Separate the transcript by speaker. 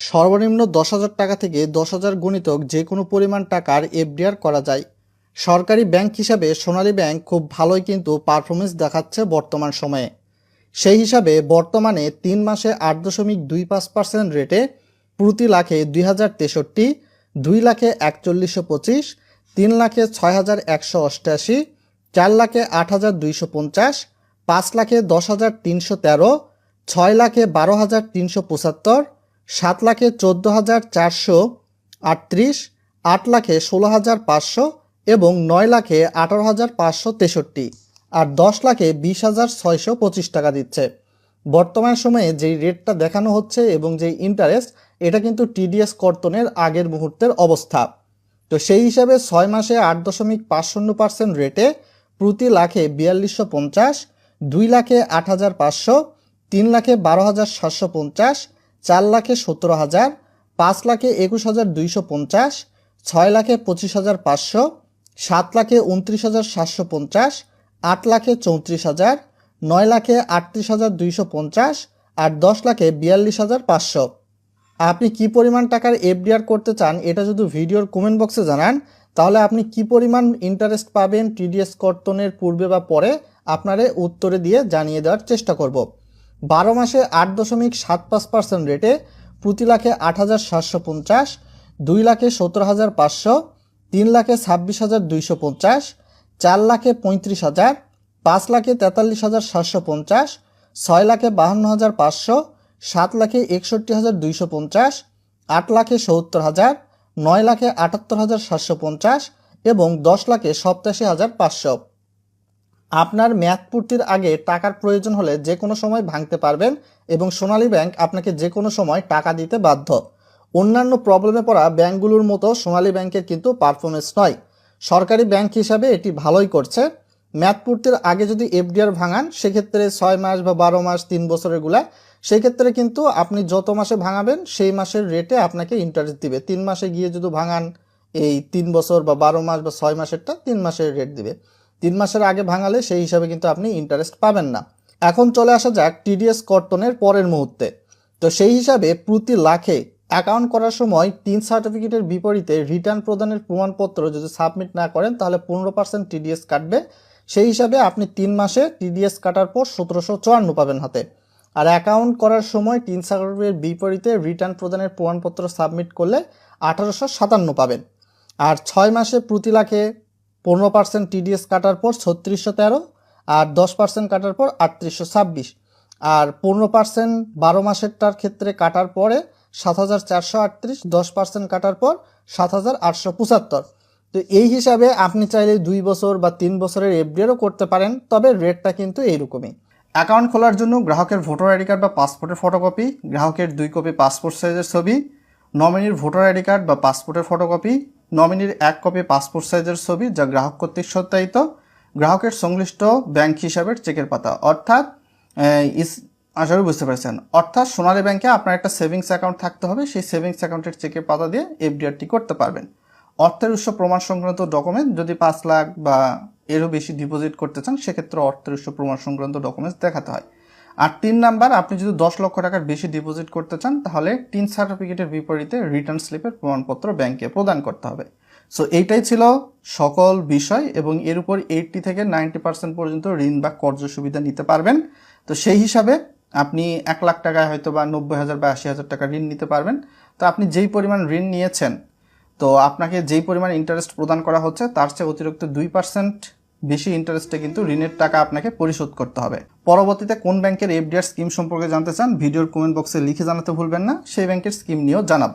Speaker 1: সর্বনিম্ন দশ হাজার টাকা থেকে দশ হাজার গুণিতক যে কোনো পরিমাণ টাকার এফডিআর করা যায়। সরকারি ব্যাংক হিসাবে সোনালী ব্যাংক খুব ভালোই কিন্তু পারফরমেন্স দেখাচ্ছে বর্তমান সময়ে। সেই হিসাবে বর্তমানে তিন মাসে আট দশমিক দুই পাঁচ পার্সেন্ট রেটে প্রতি লাখে দুই হাজার তেষট্টি, দুই লাখে একচল্লিশশো পঁচিশ, তিন লাখে ছয় হাজার একশো অষ্টাশি, চার লাখে আট হাজার দুইশো পঞ্চাশ, পাঁচ লাখে দশ হাজার তিনশো তেরো, ছয় লাখে বারো হাজার তিনশো পঁচাত্তর সাত লাখে চোদ্দ হাজার চারশো আটত্রিশ, আট লাখে ষোলো হাজার পাঁচশো এবং নয় লাখে আঠারো হাজার পাঁচশো তেষট্টি, আর দশ লাখে বিশ হাজার ছয়শো পঁচিশ টাকা দিচ্ছে। বর্তমান সময়ে যেই রেটটা দেখানো হচ্ছে এবং যেই ইন্টারেস্ট এটা কিন্তু টিডিএস কর্তনের আগের মুহূর্তের অবস্থা। তো সেই হিসাবে ছয় মাসে আট দশমিক পাঁচ শূন্য পার্সেন্ট রেটে প্রতি লাখে বিয়াল্লিশশো পঞ্চাশ, দুই লাখে আট হাজার পাঁচশো, তিন লাখে বারো হাজার সাতশো পঞ্চাশ চার লাখে সতেরো হাজার পাঁচ লাখে একুশ হাজার দুইশো পঞ্চাশ ছয় লাখে পঁচিশ হাজার পাঁচশো সাত লাখে উনত্রিশ হাজার সাতশো পঞ্চাশ আট লাখে চৌত্রিশ হাজার নয় লাখে আটত্রিশ হাজার দুইশো পঞ্চাশ আর দশ লাখে বিয়াল্লিশ হাজার পাঁচশো। আপনি কি পরিমাণ টাকার এফডিআর করতে চান এটা যদি ভিডিওর কমেন্ট বক্সে জানান, তাহলে আপনি কি পরিমাণ ইন্টারেস্ট পাবেন টিডিএস কর্তনের পূর্বে বা পরে, আপনারে উত্তরে দিয়ে জানিয়ে দেওয়ার চেষ্টা করব। বারো মাসে আট দশমিক সাত পাঁচ পার্সেন্ট রেটে প্রতি লাখে আট হাজার সাতশো পঞ্চাশ, দুই লাখে সতেরো হাজার পাঁচশো, তিন লাখে ছাব্বিশ হাজার দুইশো পঞ্চাশ, চার লাখে পঁয়ত্রিশ হাজার, পাঁচ লাখে তেতাল্লিশ হাজার সাতশো পঞ্চাশ, ছয় লাখে বাহান্ন হাজার পাঁচশো, সাত লাখে একষট্টি হাজার দুইশো পঞ্চাশ, আট লাখে সত্তর হাজার, নয় লাখে আটাত্তর হাজার সাতশো পঞ্চাশ এবং দশ লাখে সপ্তাশি হাজার পাঁচশো। আপনার মেয়াদ পূর্তির আগে টাকার প্রয়োজন হলে যে কোনো সময় ভাঙতে পারবেন এবং সোনালী ব্যাংক আপনাকে যে কোনো সময় টাকা দিতে বাধ্য। অন্যান্য প্রবলেমে পড়া ব্যাংকগুলোর মতো সোনালী ব্যাংকের কিন্তু পারফরমেন্স নয়। সরকারি ব্যাংক হিসাবে এটি ভালোই করছে। মেয়াদ পূর্তির আগে যদি এফডিআর ভাঙান, সেক্ষেত্রে ছয় মাস বা বারো মাস, তিন বছরেরগুলা সেক্ষেত্রে কিন্তু আপনি যত মাসে ভাঙাবেন, সেই মাসের রেটে আপনাকে ইন্টারেস্ট দিবে। তিন মাসে গিয়ে যদি ভাঙান, এই তিন বছর বা বারো মাস বা ছয় মাসেরটা তিন মাসের রেট দিবে। তিন মাসের আগে ভাঙালে সেই হিসাবে কিন্তু আপনি ইন্টারেস্ট পাবেন না। এখন চলে আসা যাক টিডিএস কর্তনের পরের মুহূর্তে। তো সেই হিসাবে প্রতি লাখে অ্যাকাউন্ট করার সময় তিন সার্টিফিকেটের বিপরীতে রিটার্ন প্রদানের প্রমাণপত্র যদি সাবমিট না করেন, তাহলে পনেরো পার্সেন্ট টিডিএস কাটবে। সেই হিসাবে আপনি তিন মাসে টিডিএস কাটার পর সতেরোশো চুয়ান্ন পাবেন হাতে। আর অ্যাকাউন্ট করার সময় তিন সার্টিফিকেটের বিপরীতে রিটার্ন প্রদানের প্রমাণপত্র সাবমিট করলে আঠারোশো সাতান্ন পাবেন। আর ছয় মাসে প্রতি লাখে পনেরো পার্সেন্ট টিডিএস কাটার পর ছত্রিশশো তেরো আর দশ পার্সেন্ট কাটার পর আটত্রিশশো ছাব্বিশ। আর পনেরো পার্সেন্ট বারো মাসেরটার ক্ষেত্রে কাটার পরে সাত হাজার চারশো আটত্রিশ, দশ পার্সেন্ট কাটার পর সাত হাজার আটশো পঁচাত্তর। তো এই হিসাবে আপনি চাইলে দুই বছর বা তিন বছরের এফডিআরও করতে পারেন, তবে রেটটা কিন্তু এইরকমই। অ্যাকাউন্ট খোলার জন্য গ্রাহকের ভোটার আইডি কার্ড বা পাসপোর্টের ফটোকপি, গ্রাহকের দুই কপি পাসপোর্ট সাইজের ছবি, নমিনির ভোটার আইডি কার্ড বা পাসপোর্টের ফটোকপি নমিনির এক কপি পাসপোর্ট সাইজের ছবি যা গ্রাহক কর্তৃক সত্যায়িত। গ্রাহকের সংশ্লিষ্ট ব্যাংক হিসাবের চেকের পাতা। অর্থাৎ ইস আশা করি বুঝতে পেরেছেন। অর্থাৎ, সোনালী ব্যাংকে আপনার একটা সেভিংস অ্যাকাউন্ট থাকতে হবে। সেই সেভিংস অ্যাকাউন্টের চেকের পাতা দিয়ে এফডিআরটি করতে পারবেন। অর্থের উৎস প্রমাণ সংক্রান্ত ডকুমেন্ট যদি পাঁচ লাখ বা এরও বেশি ডিপোজিট করতে চান, সেক্ষেত্রে অর্থের উৎস প্রমাণ সংক্রান্ত ডকুমেন্টস দেখাতে হয়। আর তিন নাম্বার, আপনি যদি দশ লক্ষ টাকার বেশি ডিপোজিট করতে চান, তাহলে তিন সার্টিফিকেটের বিপরীতে রিটার্ন স্লিপের প্রমাণপত্র ব্যাংকে প্রদান করতে হবে। সো এইটাই ছিল সকল বিষয় এবং এর উপর এইটটি থেকে নাইনটি পার্সেন্ট পর্যন্ত ঋণ বা কর্য সুবিধা নিতে পারবেন। তো সেই হিসাবে আপনি এক লাখ টাকায় হয়তো বা নব্বই হাজার বা আশি হাজার টাকা ঋণ নিতে পারবেন। তো আপনি যেই পরিমাণ ঋণ নিয়েছেন, তো আপনাকে যেই পরিমাণ ইন্টারেস্ট প্রদান করা হচ্ছে, তার চেয়ে অতিরিক্ত দুই পার্সেন্ট বেশি ইন্টারেস্টে কিন্তু ঋণের টাকা আপনাকে পরিশোধ করতে হবে। পরবর্তীতে কোন ব্যাংকের এফডিআর স্কিম সম্পর্কে জানতে চান, ভিডিওর কমেন্ট বক্সে লিখে জানাতে ভুলবেন না, সেই ব্যাংকের স্কিম নিয়েও জানাব।